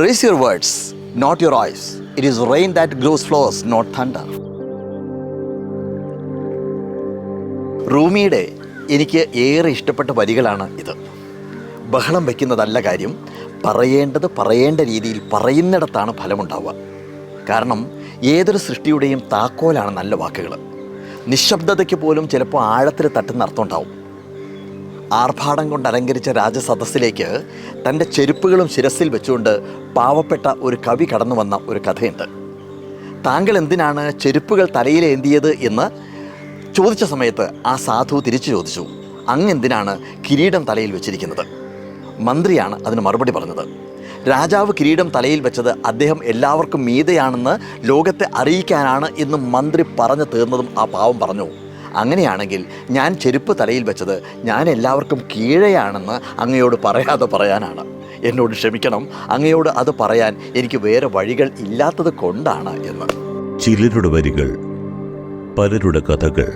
Raise your words not your voice it is rain that grows flowers not thunder റൂമിയുടെ എനിക്ക് ഏറെ ഇഷ്ടപ്പെട്ട വരികളാണ് ഇത്. ബഹളം വയ്ക്കുന്നതല്ല കാര്യം പറയേണ്ടത് പറയേണ്ട രീതിയിൽ പറയുന്നിടത്താണ് ഫലമുണ്ടാവുക. കാരണം ഏതൊരു സൃഷ്ടിയുടെയും താക്കോലാണ് നല്ല വാക്കുകൾ നിശബ്ദതയ്ക്ക് പോലും ചിലപ്പോൾ ആഴത്തിൽ തട്ടുന്ന അർത്ഥം ഉണ്ടാവും. ആർഭാടം കൊണ്ട് അലങ്കരിച്ച രാജസദസ്സിലേക്ക് തന്റെ ചെരുപ്പുകളും ശിരസിൽ വെച്ചുകൊണ്ട് പാവപ്പെട്ട ഒരു കവി കടന്നു വന്ന ഒരു കഥയുണ്ട്. താങ്കൾ എന്തിനാണ് ചെരുപ്പുകൾ തലയിലേന്തിയത് എന്ന് ചോദിച്ച സമയത്ത് ആ സാധു തിരിച്ചു ചോദിച്ചു. അങ്ങ് എന്തിനാണ് കിരീടം തലയിൽ വെച്ചിരിക്കുന്നത്? മന്ത്രിയാണ് അതിന് മറുപടി പറഞ്ഞത്. രാജാവ് കിരീടം തലയിൽ വെച്ചത് അദ്ദേഹം എല്ലാവർക്കും മീതയാണെന്ന് ലോകത്തെ അറിയിക്കാനാണ് എന്ന് മന്ത്രി പറഞ്ഞു തീർന്നതും ആ പാവം പറഞ്ഞു. അങ്ങനെയാണെങ്കിൽ ഞാൻ ചെരുപ്പ് തലയിൽ വെച്ചത് ഞാൻ എല്ലാവർക്കും കീഴെയാണെന്ന് അങ്ങയോട് പറയാതെ പറയാനാണ്. എന്നോട് ക്ഷമിക്കണം. അങ്ങയോട് അത് പറയാൻ എനിക്ക് വേറെ വഴികൾ ഇല്ലാത്തത് കൊണ്ടാണ് എന്ന്. ചിലരുടെ വരികൾ പലരുടെ കഥകൾ